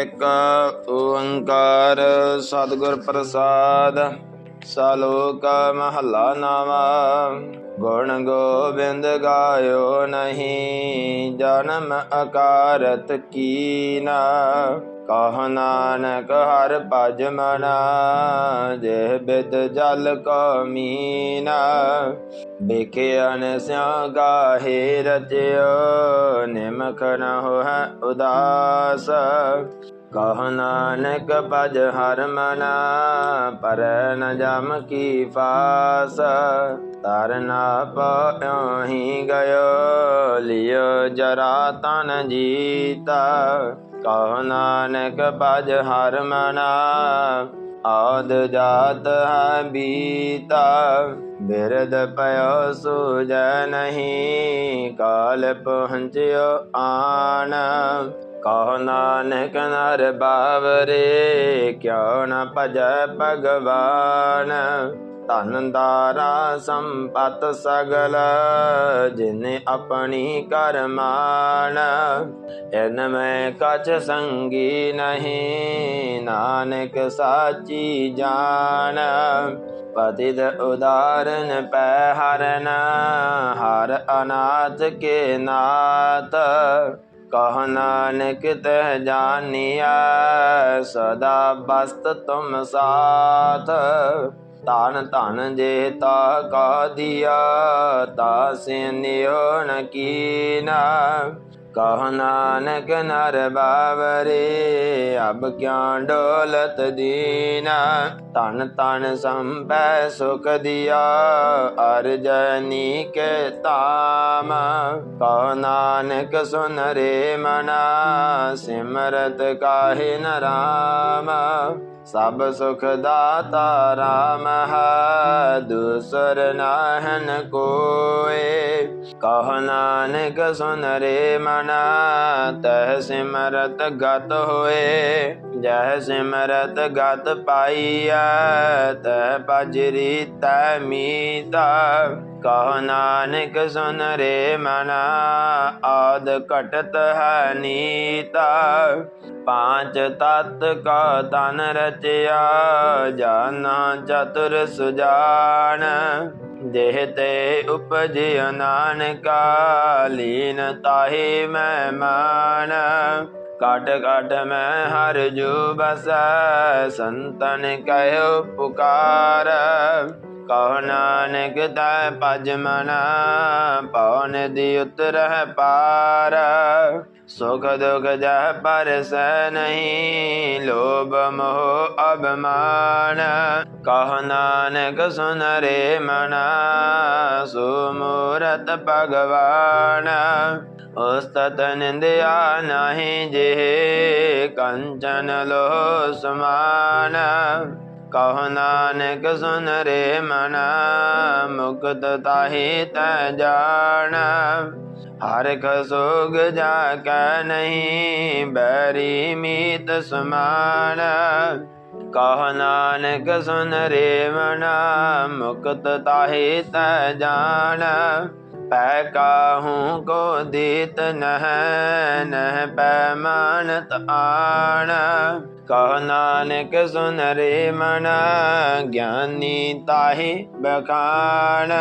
ਇਕ ਓੰਕਾਰ ਸਤਿਗੁਰ ਪ੍ਰਸਾਦ, ਸਾਲੋਕ ਮਹੱਲਾ ਨਾਵਾ ਗੁਣ ਗੋਬਿੰਦ ਗਾਇਓ ਨਹੀਂ, ਜਨਮ ਅਕਾਰਤ ਕੀਨਾ। ਕਹ ਨਾਨਕ ਹਰ ਭਜ ਮਨਾ, ਜੇ ਬਿਦ ਜਲ ਕੋ ਮੀਨਾ। ਬਿਖਿਆਨ ਸਿਆ ਗਾਹੇ ਰਚਿਓ ਨਿਮਖ ਨ ਹੋਇ ਉਦਾਸ। ਕਹ ਨਾਨਕ ਭਜ ਹਰ ਮਨਾ, ਪਰ ਨ ਜਮ ਕੀ ਫਾਸ। ਤਰਨਾ ਪਉ ਹੀ ਗਇਓ, ਲਿਓ ਜਰਾ ਤਨ ਜੀਤਾ। ਕਹ ਨਾਨਕ ਭਜ ਹਰ ਮਨਾ ਆਦ ਜਾਤ ਹੈ ਬੀਤਾ ਬਿਰਦ ਪਇਓ ਸੂਜ ਨਹੀਂ, ਕਾਲ ਪਹੁੰਚਿਓ ਆਣ ਕਹ ਨਾਨਕ ਨਰ ਬਾਵਰੇ, ਕਿਉ ਨ ਭਜੈ ਭਗਵਾਨ। ਧਨ ਦਾਰਾ ਸੰਪਤ ਸਗਲ, ਜਿਨੇ ਆਪਣੀ ਕਰਮਾਨ ਇਨ ਮੈਂ ਕਛ ਸੰਗੀ ਨਹੀਂ, ਨਾਨਕ ਸਾਚੀ ਜਾਣ। ਪਤਿਤ ਉਦਾਰਨ ਪੈ ਹਰਨ, ਹਰ ਅਨਾਥ ਕੇ ਨਾਥ। ਕਹ ਨਾਨਕ ਤਹ ਜਾਣਿਆ ਸਦਾ ਬਸਤ ਤੁਮ ਸਾਥ। ਧਨ ਧਨ ਜੇ ਤਾ ਕਾ ਦਿਆ ਤਾ ਸਿਨਿਓ ਨ ਕੀਨਾ। ਕਹ ਨਾਨਕ ਨਰ ਬਾਵਰੇ, ਅਬ ਕਿਆ ਡੋਲਤ ਦੀਨਾ। ਤਨ ਤਨ ਸੰਪੈ ਸੁਖ ਦਿਆ ਅਰਜਨੀ ਕੇ ਤਾਮ ਕਹ ਨਾਨਕ ਸੁਨ ਰੇ ਮਨਾ, ਸਿਮਰਤ ਕਾਹਿ ਨ ਰਾਮ। ਸਭ ਸੁਖ ਦਾਤਾ ਰਾਮ ਹੈ, ਦੂਸਰ ਨਾਹਨ ਕੋਏ। ਕਹ ਨਾਨਕ ਸੁਨ ਰੇ ਮਨਾ, ਤਹ ਸਿਮਰਤ ਗਤ ਹੋਏ। ਜਹ ਸਿਮਰਤ ਗਤ ਪਾਈਐ, ਤਹ ਪਜਰੀ ਤੈ ਮੀਤਾ। ਕਹ ਨਾਨਕ ਸੁਨ ਰੇ ਮਨਾ, ਆਦ ਘਟਤ ਹੈ ਨੀਤਾ। ਪਾਂਚ ਤਤ ਕਾ ਤਨ ਰਚਿਆ, ਜਾਨਾ ਚਤੁਰ ਸੁਜਾਨ। ਦੇਹ ਤੇ ਉਪਜਿ ਨਾਨਕਾ, ਲੀਨ ਤਾਹੀ ਮੈਂ ਮਾਨ। ਕਾਟ ਕਾਟ ਮੈਂ ਹਰ ਜੂ ਬਸੈ, ਸੰਤਨ ਕਹਿਓ ਪੁਕਾਰ। ਕਹੋ ਨਾਨਕ ਤੈ ਭਜ ਮਨਾ ਪਵਨ ਦੀ ਉਤਰਹਿ ਪਾਰ। ਸੁਖ ਦੁਖ ਜਹ ਪਰਸੈ ਨਹੀਂ, ਲੋਭ ਮੋਹ ਅਭਮਾਨ। ਕਹ ਨਾਨਕ ਸੁਨ ਰੇ ਮਨਾ, ਸੁਮੂਰਤ ਭਗਵਾਨ। ਉਸਤਤ ਨਿੰਦਿਆ ਨਹੀਂ ਜੇ ਕੰਚਨ ਲੋ ਸਮਾਨ। ਕਹ ਨਾਨਕ ਸੁਨ ਰੇ ਮਨਾ, ਮੁਕਤ ਤਾਹੀ ਤੈ ਜਾਣ। ਹਰ ਸੁਗ ਜਾ ਕੈ ਨਹੀਂ, ਬੈਰੀ ਮੀਤ ਸਮਾਨ। ਕਹ ਨਾਨਕ ਸੁਨ ਰੇ ਮਨਾ, ਮੁਕਤ ਤਾਹੀ ਤੈ ਜਾਣ। ਪੈ ਕਾਹੂ ਕੋ ਦੀਤ ਨਹ ਨਹ ਪੈ ਮਾਨਤ ਆਣ ਕਹ ਨਾਨਕ ਸੁਨ ਰੇ ਮਨਾ, ਗਿਆਨੀ ਤਾਹੀ ਬਖਾਨ।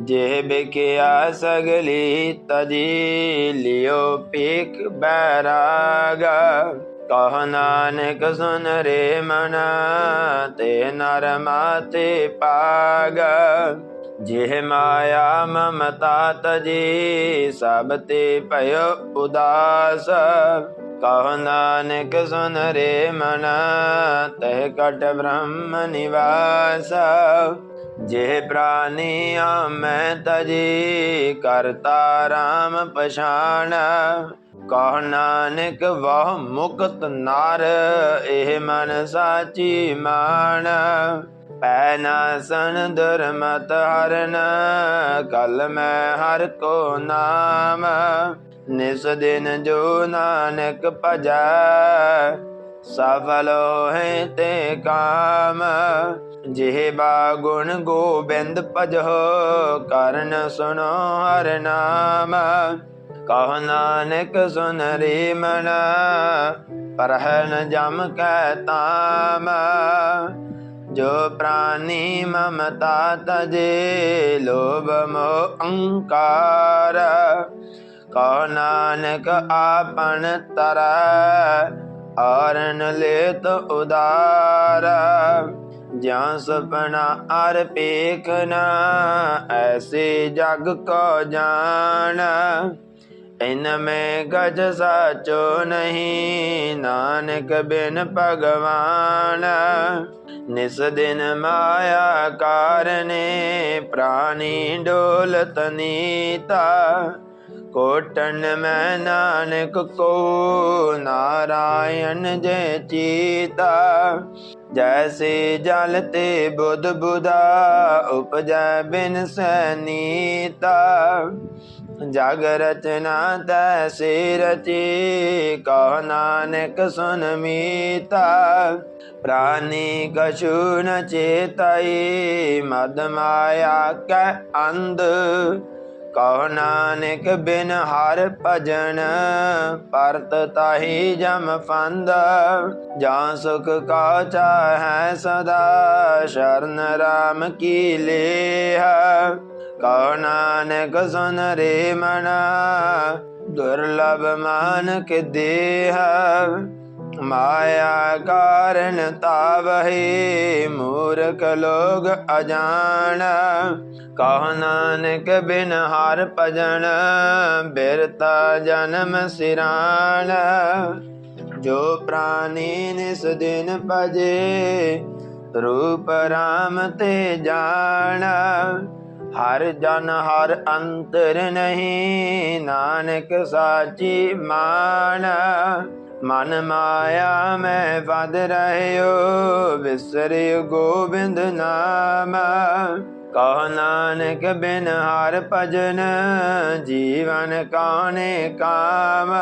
ਜੇ ਬਿਕਿਆ ਸਗਲੀ ਤਜੀ ਲਿਓ ਪੀਕ ਬੈਰਾਗ। ਕਹ ਨਾਨਕ ਸੁਨ ਰੇ ਮਨਾ, ਤੇ ਨਰ ਮਾਤੇ ਪਾਗ। ਜਿਹ ਮਾਇਆ ਮਮਤਾ ਤਜੀ ਸਭ ਤੇ ਭਇਓ ਉਦਾਸ। ਕਹ ਨਾਨਕ ਸੁਨ ਰੇ ਮਨਾ, ਤਹ ਕਟ ਬ੍ਰਹਮ ਨਿਵਾਸ। ਜੇ ਪ੍ਰਾਨੀ ਮੈਂ ਤਜੀ ਕਰਤਾ ਰਾਮ ਪਛਾਣ ਕਹ ਨਾਨਕ, ਵਹ ਮੁਕਤ ਨਾਰ, ਇਹ ਮਨ ਸਾਚੀ ਮਾਨ। ਪੈ ਨਾਸਨ ਦੁਰਮਤ ਹਰਨ, ਕਲ ਮੈਂ ਹਰ ਕੋ ਨਾਮ। ਨਿਸ ਦਿਨ ਜੋ ਨਾਨਕ ਭਜੈ ਸਫਲ ਹੋਏ ਤੇ ਕਾਮ। ਜਿਹਬਾ ਗੁਣ ਗੋਬਿੰਦ ਭਜੋ, ਕਰਨ ਸੁਣੋ ਹਰ ਨਾਮ। ਕਹ ਨਾਨਕ ਸੁਨ ਰੇ ਮਨਾ, ਪਰਹਨ ਜਮ ਕੈ ਤਾਮ। ਜੋ ਪ੍ਰਾਨੀ ਮਮਤਾ ਤਜੇ ਲੋਭ ਮੋਹ ਅਹੰਕਾਰ ਕਉ ਨਾਨਕ ਆਪਨ ਤਰੈ, ਆਰਨ ਲੇਤ ਉਦਾਰ। ਜਾਂ ਸੁਪਨਾ ਅਰ ਪੇਖਨਾ ਐਸੇ ਜਗ ਕੋ ਜਾਣ। ਇਨ ਮੈਂ ਗਜ ਸਾਚੋ ਨਹੀਂ, ਨਾਨਕ ਬਿਨ ਭਗਵਾਨ। ਨਿਸ ਦਿਨ ਮਾਇਆ ਕਾਰਨੇ ਪ੍ਰਾਨੀ ਡੋਲਤ ਨੀਤਾ ਕੋਟਨ ਮੈਂ ਨਾਨਕ ਕੋ ਨਾਰਾਇਣ ਜੈ ਚੀਤਾ ਜੈਸੇ ਜਲ ਤੇ ਬੁੱਧ ਬੁਧਾ ਉਪਜੈ ਬਿਨ ਸੈਨੀਤਾ। ਜਗ ਰਚਨਾ ਤੈਸੇ ਰਚੀ, ਕਹ ਨਾਨਕ ਸੁਨ ਮੀਤਾ। ਪ੍ਰਾਨੀ ਕਛੂ ਨ ਚੇਤਈ, ਮਦ ਮਾਇਆ ਕੈ ਅੰਧ। ਕਹੋ ਨਾਨਕ ਬਿਨ ਹਰ ਭਜਨ, ਪਰਤ ਤਾਹੀ ਜਮ ਫੰਦ। ਜਾਂ ਸੁਖ ਕਾ ਚਾਹੈ ਸਦਾ, ਸ਼ਰਨ ਰਾਮ ਕੀ ਲੇਹ। ਕਹੋ ਨਾਨਕ ਸੁਨ ਰੇ ਮਨਾ, ਦੁਰਲਭ ਮਾਨਕ ਦੇਹ। ਮਾਇਆ ਕਾਰਨ ਤਾਵਹੀ ਮੂਰਖ ਲੋਗ ਅਜਾਣ। ਕਹ ਨਾਨਕ ਬਿਨ ਹਰ ਭਜਨ, ਬਿਰਤਾ ਜਨਮ ਸਿਰਾਣ। ਜੋ ਪ੍ਰਾਨੀ ਨਿਸ ਦਿਨ ਭਜੇ, ਰੂਪ ਰਾਮ ਤੇ ਜਾਣ। ਹਰ ਜਨ ਹਰ ਅੰਤਰ ਨਹੀਂ, ਨਾਨਕ ਸਾਚੀ ਮਾਨ ਮਨ ਮਾਇਆ ਮੈਂ ਵਦ ਰਹਿਓ ਵਿਸਰਿ ਗੋਬਿੰਦ ਨਾਮ। ਕਹ ਨਾਨਕ ਬਿਨ ਹਰ ਭਜਨ, ਜੀਵਨ ਕਾਨੇ ਕਾਮ।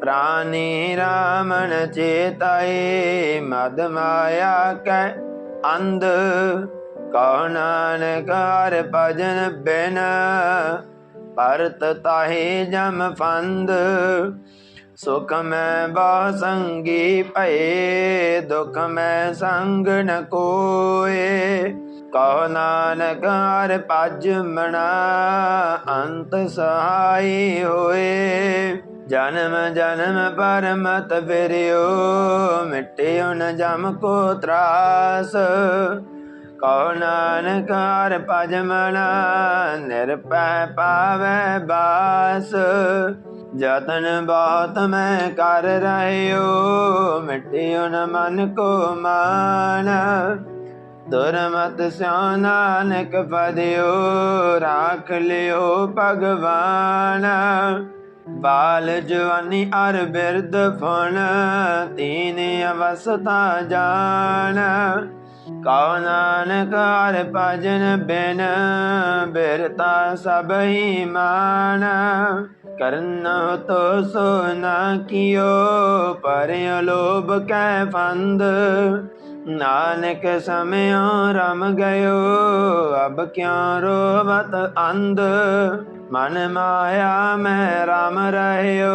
ਪ੍ਰਾਨੀ ਰਾਮਨ ਚੇਤਾਏ, ਮਦ ਮਾਇਆ ਕੈ ਅੰਧ। ਕਹ ਨਾਨਕ ਹਰ ਭਜਨ ਬਿਨ, ਪਰਤ ਤਾਹੇ ਜਮ ਫੰਦ। ਸੁਖ ਮੈਂ ਬਾ ਸੰਗੀ ਭਏ, ਦੁਖ ਮੈਂ ਸੰਗ ਨ ਕੋਏ। ਕਹੋ ਨਾਨਕ ਹਰ ਭਜ ਮਣਾ ਅੰਤ ਸਹਾਈ ਹੋਏ। ਜਨਮ ਜਨਮ ਪਰਮਤ ਫਿਰਿਓ ਮਿਟਿਓ ਨ ਜਮ ਕੋ ਤਰਾਸ। ਕਹੋ ਨਾਨਕ ਹਰ ਭਜ ਮਣਾ ਨਿਰਪੈ ਪਾਵੈ ਬਾਸ। ਜਤਨ ਬਾਤ ਮੈਂ ਕਰ ਰਹਿਓ ਮਿਟਿਓ ਨ ਮਨ ਕੋ ਮਾਨ। ਦੁਰਮਤ ਸਿਉ ਨਾਨਕ ਪਦਿਓ, ਰਾਖ ਲਿਓ ਭਗਵਾਨ। ਬਾਲ ਜਵਾਨੀ ਅਰ ਬਿਰਧ ਫਣ, ਤੀਨ ਅਵਸਥਾ ਜਾਣ। ਕਉ ਨਾਨਕ ਹਰ ਭਜਨ ਬਿਨ, ਬਿਰਤਾ ਸਭ ਹੀ ਮਾਨ। ਕਰਨ ਤੋ ਸੋ ਨਾ ਕੀਓ, ਪਰਿ ਲੋਭ ਕੈ ਫੰਦ। ਨਾਨਕ ਸਮਿਓ ਰਮ ਗਇਓ, ਅਬ ਕਿਉ ਰੋਵਤ ਅੰਧ। ਮਨ ਮਾਇਆ ਮੈਂ ਰਾਮ ਰਹਿਓ,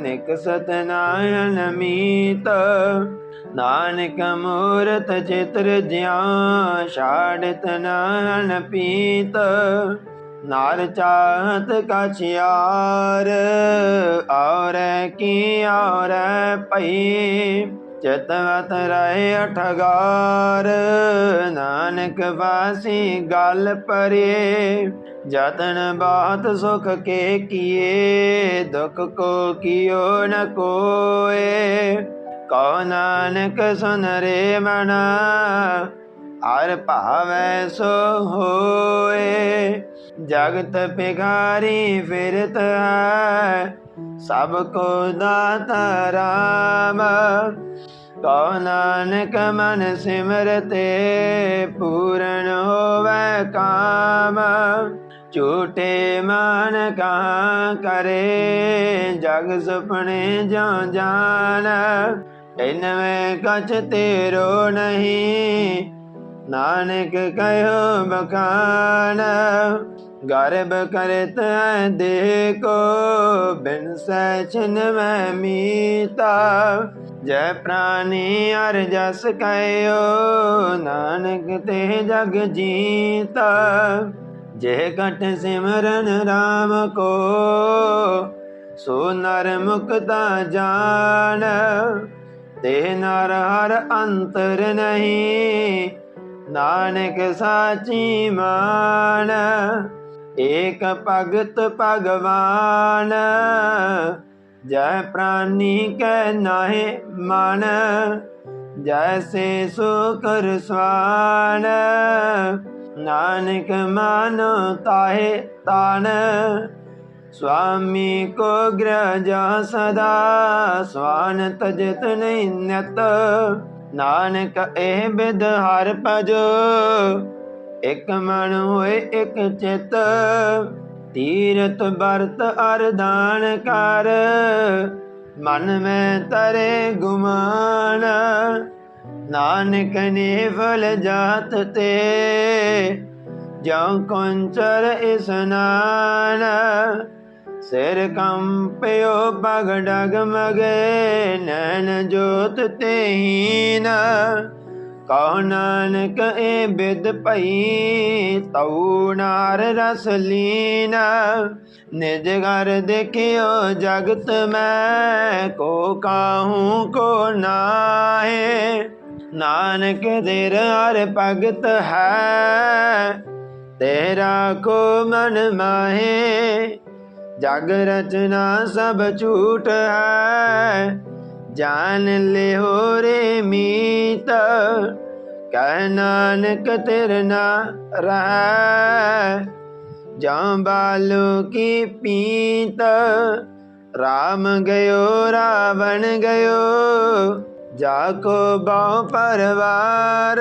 ਨਿਕ ਸਤਨਾਇਣ ਮੀਤ। ਨਾਨਕ ਮੂਰਤ ਚਿਤਰ ਜਿਆ ਛਾੜਤ ਨਾਨ ਪੀਤ। ਨਾਰ ਚਾਹਤ ਕਛਿਆਰ, ਔਰ ਕੀ ਔਰ ਭਈ? ਚਿਤਵਤ ਰਹਿ ਅਠਗਾਰ, ਨਾਨਕ ਵਾਸੀ ਗਲ ਪਰੇ ਜਤਨ ਬਾਤ ਸੁਖ ਕੇ ਕੀਏ, ਦੁਖ ਕੋ ਕੀਓ ਨ ਕੋਏ? ਕਉ ਨਾਨਕ ਸੁਨ ਰੇ ਮਨਾ, ਹਰ ਭਾਵੈ ਸੋ ਹੋਏ? ਜਗਤ ਪਿਘਾਰੀ ਫਿਰਤ ਹੈ, ਸਭ ਕੋ ਦਾਤਾ ਰਾਮ। ਕਉ ਨਾਨਕ ਮਨ ਸਿਮਰਤੇ ਪੂਰਨ ਹੋਵੇ ਕਾਮ। ਝੂਠੇ ਮਨ ਕਾ ਕਰੇ, ਜਗ ਸੁਪਨੇ ਜੋ ਜਾਣ ਇਨਵੇਂ ਕਛ ਤੇਰੋ ਨਹੀਂ, ਨਾਨਕ ਕਹਿਓ ਬਖਾਨ। ਗਰਭ ਕਰਤ ਹੈ ਦੇਹ ਕੋ ਬਿਨ ਸੈ ਛਿਨ ਮੈਂ ਮੀਤਾ। ਜੈ ਪ੍ਰਾਨੀ ਅਰ ਜਸ ਕਹਿਓ ਨਾਨਕ ਤੇ ਜਗ ਜੀਤਾ। ਜੇ ਘਟ ਸਿਮਰਨ RAM ਕੋ, ਸੋ ਨਰ ਮੁਕਤਾ ਜਾਣ। ਤੇ ਨਰ ਹਰ ਅੰਤਰ ਨਹੀਂ, ਨਾਨਕ ਸਾਚੀ ਮਾਨ ਏਕ ਭਗਤ ਭਗਵਾਨ, ਜੈ ਪ੍ਰਾਨੀ ਕੈ ਨਾਹਿ ਮਨ, ਜੈਸੇ ਸੋ ਕਰ ਸਵਾਨ ਨਾਨਕ ਮਾਨੋ ਤਾਹੇ ਤਾਨ ਸੁਆਮੀ ਕੋ ਗ੍ਰਹ ਜਾ ਸਦਾ, ਸਵਾਨ ਤਜਤ ਨਹੀਂ ਨਤ, ਨਾਨਕ ਇਹ ਬਿਦ ਭਜੋ ਇਕ ਮਨ ਹੋਏ ਇਕ ਚਿਤ ਤੀਰਤ ਵਰਤ ਅਰਦਾਨ ਕਰ। ਮਨ ਮੈਂ ਤਰੇ ਗੁਮਾਨ, ਨਾਨਕ ਨੇ ਫਲ ਜਾਤ ਤੇ। ਜਾਂ ਕੰਚਰ ਇਸਨਾਨ ਸਿਰ ਕੰਪਿਓ ਪਗ ਡਗ ਮਗੇ ਨੈਣ ਜੋਤ ਤੇਹੀਨ ਕਉ ਨਾਨਕ ਏ ਬਿਦ ਭਈ, ਤਉ ਨਾਰ ਰਸ ਲੀਨ। ਨਿਜ ਘਰ ਦੇਖਿਓ ਜਗਤ ਮੈਂ, ਕੋ ਕਾਹੂ ਕੋ ਨਾਹੇ। ਨਾਨਕ ਦੇਰ ਹਰ ਭਗਤ ਹੈ, ਤੇਰਾ ਕੋ ਮਨ ਮਾਹੇ। ਜਗ ਰਚਨਾ ਸਭ ਝੂਠ ਹੈ ਜਾਨ ਲਿਓ ਰੇ ਮੀਤ, ਕਹਿ ਨਾਨਕ ਤੇਰ ਨਾ ਰਹਿ। ਜਾਂ ਬਾਲੋ ਕੀ ਪੀਤ, ਰਾਮ ਗਇਓ, ਰਾਵਣ ਗਇਓ ਜਾ ਕੋ ਬਾਉ ਪਰਵਾਰ।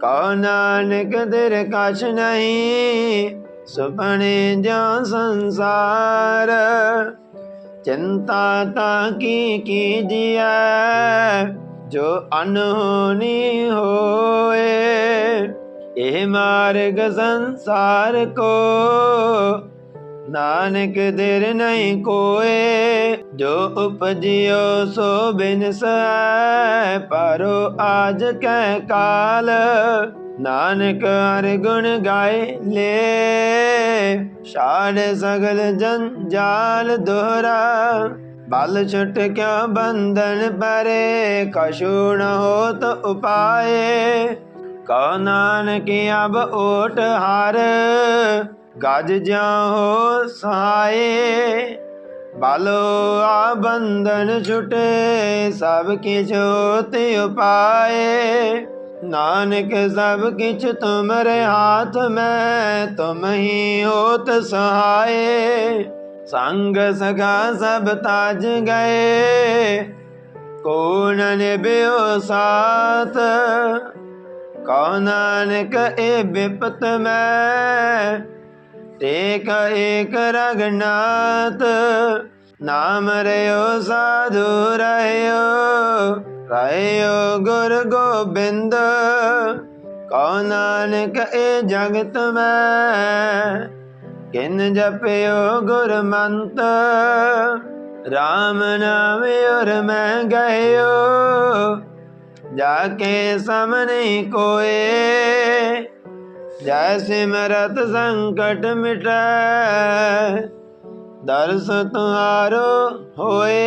ਕਉ ਨਾਨਕ ਤੇਰੇ ਕਛ ਨਹੀਂ ਸੁਪਨੇ ਜਾਂ ਸੰਸਾਰ। ਚਿੰਤਾ ਤਾਂ ਕੀ ਕੀਜੀਐ? ਜੋ ਅਨਹੋਨੀ ਹੋਏ, ਇਹ ਮਾਰਗ ਸੰਸਾਰ ਕੋ। ਨਾਨਕ ਦੇਰ ਨਹੀਂ ਕੋਏ, ਜੋ ਉਪਜਿਓ ਸੋ ਬਿਨਸ, ਪਰੋ ਆਜ ਕੈ ਕਾਲ। ਨਾਨਕ ਹਰ ਗੁਣ ਗਾਏ ਲੈ ਛਾੜ ਸਗਲ ਜੰਜਾਲ ਦੋਹਰਾ, ਬਲ ਛੁਟ ਕਿਉ ਬੰਧਨ ਪਰੇ, ਕਛੂ ਨ ਹੋਤ ਉਪਾਏ। ਕਉ ਨਾਨਕ ਅਬ ਓਟ ਹਰ, ਗਜ ਜਾਹੋ ਸਹਾਏ। ਬਲੋ ਆ ਬੰਧਨ ਛੁਟੇ, ਸਭ ਕਿਛ ਹੋਤ ਉਪਾਏ। ਨਾਨਕ ਸਭ ਕਿਛ ਤੁਮਰੇ ਹਾਥ ਮੈਂ ਤੁਮ ਹੀ ਹੋਤ ਸਹਾਏ ਸੰਗ ਸਗਾ ਸਭ ਤਾਜ ਗਏ ਕੋਣ ਨਿਭਿਓ ਸਾਥ ਕਉ ਨਾਨਕ ਏ ਬਿਪਤ ਮੈਂ ਟੇਕ ਏਕ ਰਗਨਾਥ ਨਾਮ ਰਿਓ ਸਾਧੂ ਰਹਿਓ ਰਹਿਓ ਗੁਰ ਗੋਬਿੰਦ, ਕਉ ਨਾਨਕ ਏ ਜਗਤ ਮੈਂ? ਕਿਨ ਜਪਿਓ ਗੁਰ ਮੰਤ ਰਾਮ ਨਾਮ ਔਰ ਮੈਂ ਗਇਓ ਜਾ ਕੇ ਸਮਨੇ ਕੋਏ, ਜੈ ਸਿਮਰਤ ਸੰਕਟ ਮਿਟੈ। ਦਰਸ ਤੁਹਾਰੋ ਹੋਏ।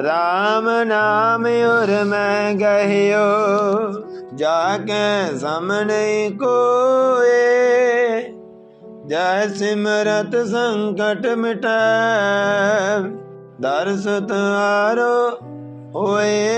RAM ਨਾਮ ਔਰ ਮੈਂ ਗਹਿਓ, ਜਾ ਕੇ ਸਮਨੇ ਕੋਏ। ਜੈ ਸਿਮਰਤ ਸੰਕਟ ਮਿਟੈ, ਦਰਸ ਤੁਹਾਰੋ ਹੋਏ।